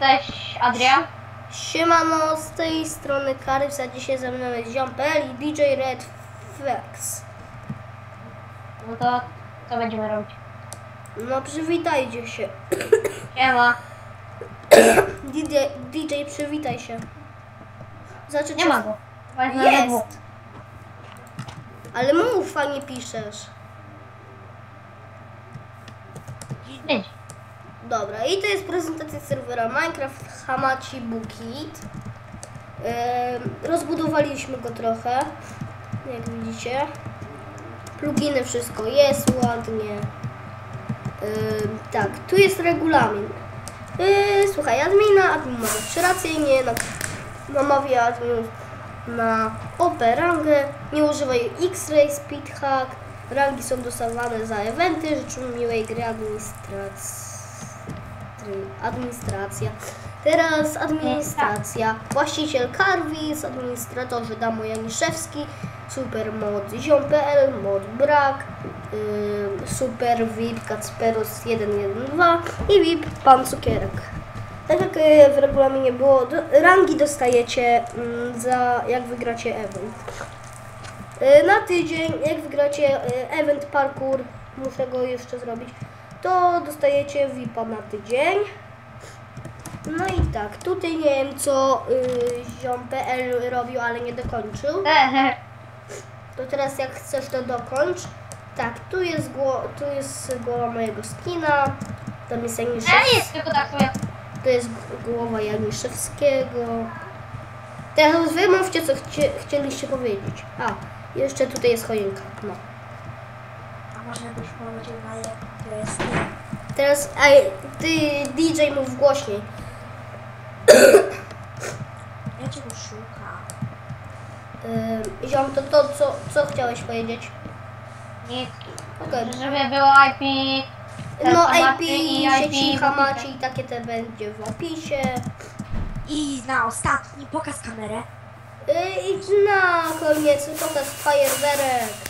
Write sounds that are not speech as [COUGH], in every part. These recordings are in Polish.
jesteś Adrian? Siemano, z tej strony Karys, a dzisiaj ze mną jest Ziąpel i DJ Red Flex. No to co będziemy robić? No przywitajcie się. Siema. [COUGHS] DJ, DJ przywitaj się. Znaczy, Nie ma go. Jest! Ale mów, fajnie piszesz. Idź. Dobra, i to jest prezentacja serwera Minecraft Hamachi Bukit. Rozbudowaliśmy go trochę, jak widzicie. Pluginy, wszystko jest ładnie. Tak, tu jest regulamin. Yy, słuchaj, admina, admin ma zawsze rację, nie na, namawia admin na OP rangę, nie używaj X-Ray, Speedhack, rangi są dostawane za eventy, życzę miłej gry administracji. Administracja. Teraz administracja. Właściciel Karwis, administratorzy Damo Janiszewski, Super Mod Ziom.pl, Mod Brak, yy, Super VIP Kacperos 112 i VIP Pan Cukierek. Tak jak yy, w regulaminie było, do, rangi dostajecie mm, za jak wygracie event. Yy, Na tydzień, jak wygracie yy, event parkour, muszę go jeszcze zrobić, to dostajecie VIP-a na tydzień. No i tak, tutaj nie wiem co yy, ziom.pl robił, ale nie dokończył. [LAUGHS] To teraz jak chcesz to dokończ. Tak, tu jest, gło, tu jest głowa mojego skina. Tam jest Ja Janiszewski. jest tylko tak. To jest głowa Janiszewskiego. Teraz wy mówcie co chcie, chcieliście powiedzieć. A, jeszcze tutaj jest choinka. No. A może byś powiedział na jak to jest nie? Teraz, ej, ty DJ mów głośniej. Ja cię go szukam. Yy, ziom, to, to co, co chciałeś powiedzieć? Nic. Okej. Żeby było IP. No IP, i sieci IP Hamachi i takie te będzie w opisie. I na ostatni pokaz kamerę. Yy, I na koniec pokaz fajerwerek.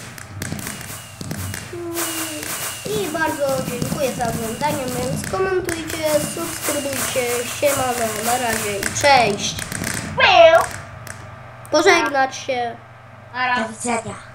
Dziękuję za oglądanie, więc komentujcie, subskrybujcie, siemano, na razie i cześć. Pożegnać się. Na Do widzenia.